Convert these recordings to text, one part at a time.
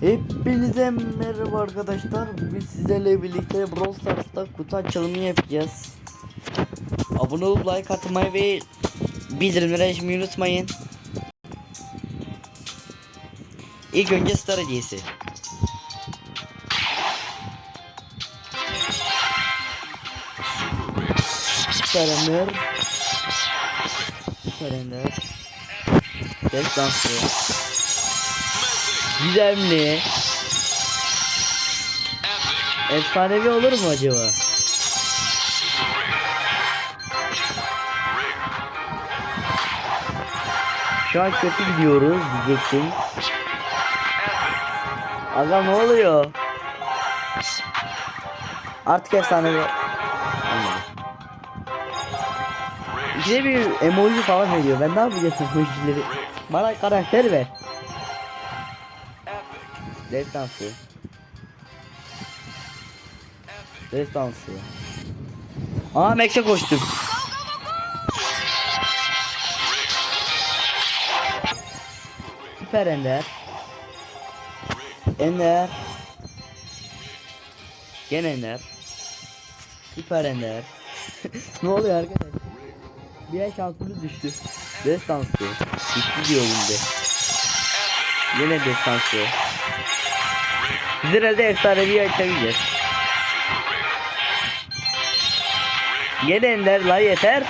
Hepinize merhaba arkadaşlar. Biz sizlerle birlikte Brawl Stars'ta kutu açılımı yapacağız. Abone olup like atmayı ve bildirimleri açmayı unutmayın. İlk önce Star hediyesi. Serender. Serender. Destansı. Gizemli. Efsanevi olur mu acaba? Şu an kötü gidiyoruz diyecektim. Aga ne oluyor? Artık efsanevi. İçine bir emoji falan veriyor. Ben ne yapacağım emojileri? Bana karakter ver. Destansı. Destansı. Aa Max'e koştum. Süper Ender. Ender. Gene Ender. Süper Ender. ne oluyor arkadaş? Bir ay şansımız düştü. Destansı. Düştü diyor bunda. Yine destansı. Biz herhalde efsanevi açabileceğiz. Yine ender la yeter.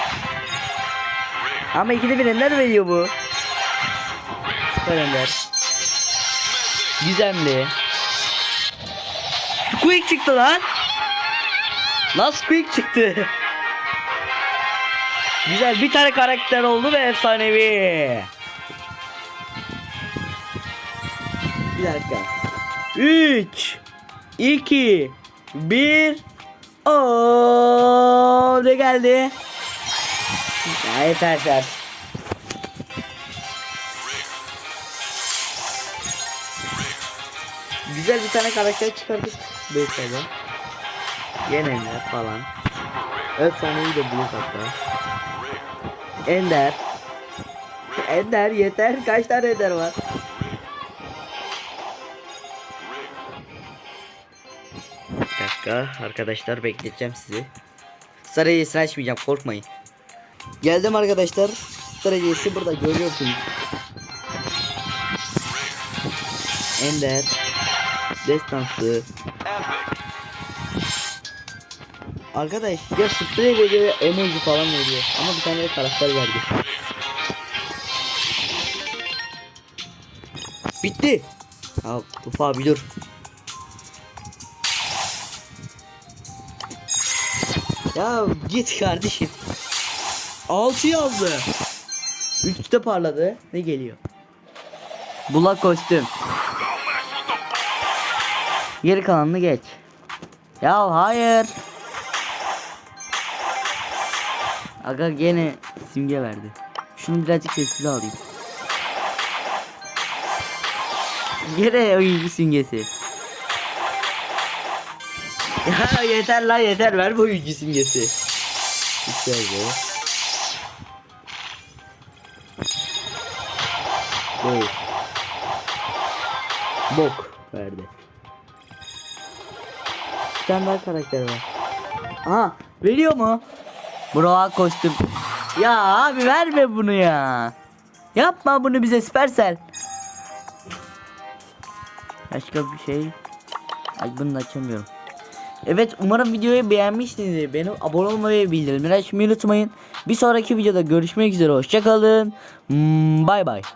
Ama ikide bir ender veriyor bu. Süper ender. Gizemli. Squeak çıktı lan. Lan Squeak çıktı. Güzel bir tane karakter oldu ve efsanevi. Bir dakika. 3 2 1 Oo ne geldi? Yeter yeter. Güzel bir tane karakter çıkardık. Böyle. Yenemler falan. Efsaneyi de bulduk hatta. Ender. Ender yeter. Kaç tane Ender var? Dakika arkadaşlar bekleteceğim sizi. Star hediyesini açmayacağım korkmayın. Geldim arkadaşlar. Star hediyesi burada görüyorsunuz. Ender. Destansı. Arkadaş ya sprey veriyor ya emoji falan veriyor. Ama bir tane de karakter verdi. Bitti. Al Tufa bir dur. Ya git kardeşim. 6 yazdı. 3'te parladı. Ne geliyor? Bulak kostüm. Geri kalanını geç. Ya hayır. Aga gene simge verdi. Şunu birazcık sessiz alayım. Gene oyuncu simgesi. Ya yeter lan yeter ver bu oyuncu simgesi. İşte bu. Değil. Bok verdi. Bir tane daha karakter var. Aha veriyor mu? Broğa kostüm. Ya abi verme bunu ya. Yapma bunu bize Supercell. Başka bir şey. Ay bunu açamıyorum. Evet umarım videoyu beğenmişsinizdir. Benim abone olmayı ve bildirimleri açmayı unutmayın. Bir sonraki videoda görüşmek üzere. Hoşçakalın. Hmm, Bay bay.